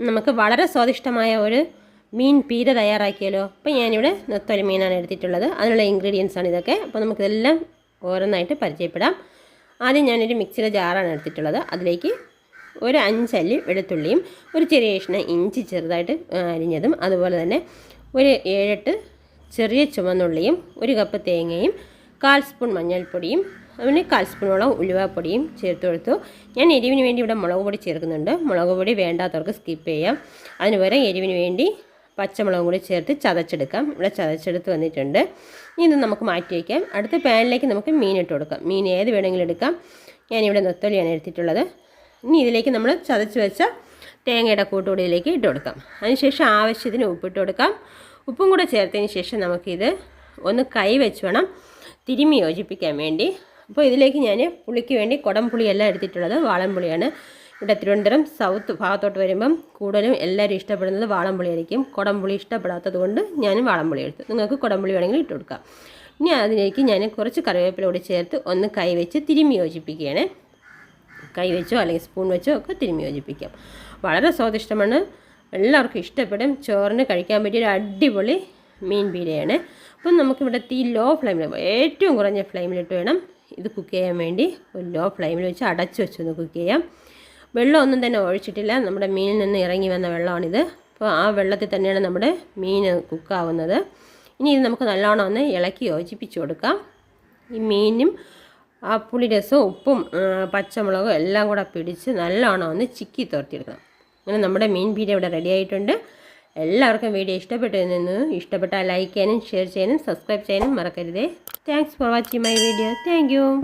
നമുക്ക് വളരെ സ്വാദിഷ്ടമായ ഒരു മീൻ പീര തയ്യാറാക്കിയല്ലോ അപ്പോൾ ഞാനിവിടെ നെത്തോലി മീനാണ് എടുത്തിട്ടുള്ളത്. അതിനുള്ള ഇൻഗ്രീഡിയൻസ് ആണ് ഇതൊക്കെ. അപ്പോൾ നമുക്കിതെല്ലാം ഓരോന്നായിട്ട് പരിചയപ്പെടാം. ആദ്യം ഞാനൊരു മിക്സിയുടെ ജാറാണ് എടുത്തിട്ടുള്ളത്. അതിലേക്ക് ഒരു അഞ്ചല്ലി വെളുത്തുള്ളിയും ഒരു ചെറിയ കഷ്ണം ഇഞ്ചി ചെറുതായിട്ട് അരിഞ്ഞതും അതുപോലെ തന്നെ ഒരു ഏഴെട്ട് ചെറിയ ചുമന്നുള്ളിയും ഒരു കപ്പ് തേങ്ങയും കാൽ സ്പൂൺ മഞ്ഞൾപ്പൊടിയും അതിന് കാൽ സ്പൂണോളം ഉലുവാപ്പൊടിയും ചേർത്ത് കൊടുത്തു. ഞാൻ എരിവിന് വേണ്ടി ഇവിടെ മുളക് പൊടി ചേർക്കുന്നുണ്ട്. മുളക് പൊടി വേണ്ടാത്തവർക്ക് സ്കിപ്പ് ചെയ്യാം. അതിന് പകരം എരിവിന് വേണ്ടി പച്ചമുളകും കൂടി ചേർത്ത് ചതച്ചെടുക്കാം. ഇവിടെ ചതച്ചെടുത്ത് വന്നിട്ടുണ്ട്. ഇത് നമുക്ക് മാറ്റി വയ്ക്കാം. അടുത്ത പാനിലേക്ക് നമുക്ക് മീൻ ഇട്ട് കൊടുക്കാം. മീൻ ഏത് വേണമെങ്കിലും എടുക്കാം. ഞാനിവിടെ നൊത്തൊലിയാണ് എടുത്തിട്ടുള്ളത്. ഇനി ഇതിലേക്ക് നമ്മൾ ചതച്ച് വെച്ച തേങ്ങയുടെ കൂട്ടുകൂടി ഇതിലേക്ക് ഇട്ട് കൊടുക്കാം. അതിനുശേഷം ആവശ്യത്തിന് ഉപ്പിട്ട് കൊടുക്കാം. ഉപ്പും കൂടെ ചേർത്തതിന് ശേഷം നമുക്കിത് ഒന്ന് കൈ വെച്ച് വേണം തിരുമി യോജിപ്പിക്കാൻ വേണ്ടി. അപ്പോൾ ഇതിലേക്ക് ഞാൻ പുളിക്ക് വേണ്ടി കുടംപുളിയല്ല എടുത്തിട്ടുള്ളത് വാളൻപുളിയാണ് ഇവിടെ തിരുവനന്തപുരം സൗത്ത് ഭാഗത്തോട്ട് വരുമ്പം കൂടുതലും എല്ലാവരും ഇഷ്ടപ്പെടുന്നത് വാളംപുളി ആയിരിക്കും കുടംപുളി ഇഷ്ടപ്പെടാത്തത് കൊണ്ട് ഞാനും വാളംപുളി എടുത്തു. നിങ്ങൾക്ക് കുടംപുളി വേണമെങ്കിൽ ഇട്ട് കൊടുക്കാം. ഇനി അതിലേക്ക് ഞാൻ കുറച്ച് കറിവേപ്പില കൂടി ചേർത്ത് ഒന്ന് കൈ വെച്ച് തിരുമ്മി യോജിപ്പിക്കുകയാണ്. കൈ വെച്ചോ അല്ലെങ്കിൽ സ്പൂൺ വെച്ചോ ഒക്കെ തിരുമ്മി യോജിപ്പിക്കാം. വളരെ സ്വാദിഷ്ടമാണ്. എല്ലാവർക്കും ഇഷ്ടപ്പെടും. ചോറിന് കഴിക്കാൻ പറ്റിയ ഒരു അടിപൊളി മീൻ പീരയാണ് അപ്പം നമുക്കിവിടെ തീ ലോ ഫ്ലെയിമിൽ ഏറ്റവും കുറഞ്ഞ ഫ്ലെയിമിലിട്ട് വേണം ഇത് കുക്ക് ചെയ്യാൻ വേണ്ടി ലോ ഫ്ലെയിമിൽ വെച്ച് അടച്ചു വെച്ചൊന്ന് കുക്ക് ചെയ്യാം. വെള്ളമൊന്നും തന്നെ ഒഴിച്ചിട്ടില്ല. നമ്മുടെ മീനിൽ നിന്ന് ഇറങ്ങി വന്ന വെള്ളമാണിത്. അപ്പോൾ ആ വെള്ളത്തിൽ തന്നെയാണ് നമ്മുടെ മീൻ കുക്കാവുന്നത് ഇനി ഇത് നമുക്ക് നല്ലോണം ഒന്ന് ഇളക്കി യോജിപ്പിച്ച് കൊടുക്കാം. ഈ മീനും ആ പുളി രസവും ഉപ്പും പച്ചമുളകും എല്ലാം കൂടെ പിടിച്ച് നല്ലോണം ഒന്ന് ചിക്കി തോർത്തിയെടുക്കണം. അങ്ങനെ നമ്മുടെ മീൻ പീര ഇവിടെ റെഡി ആയിട്ടുണ്ട്. എല്ലാവർക്കും വീഡിയോ ഇഷ്ടപ്പെട്ടു നിന്ന് ഇഷ്ടപ്പെട്ടാൽ ലൈക്ക് ചെയ്യാനും ഷെയർ ചെയ്യാനും സബ്സ്ക്രൈബ് ചെയ്യാനും മറക്കരുതേ. Thanks for watching my video thank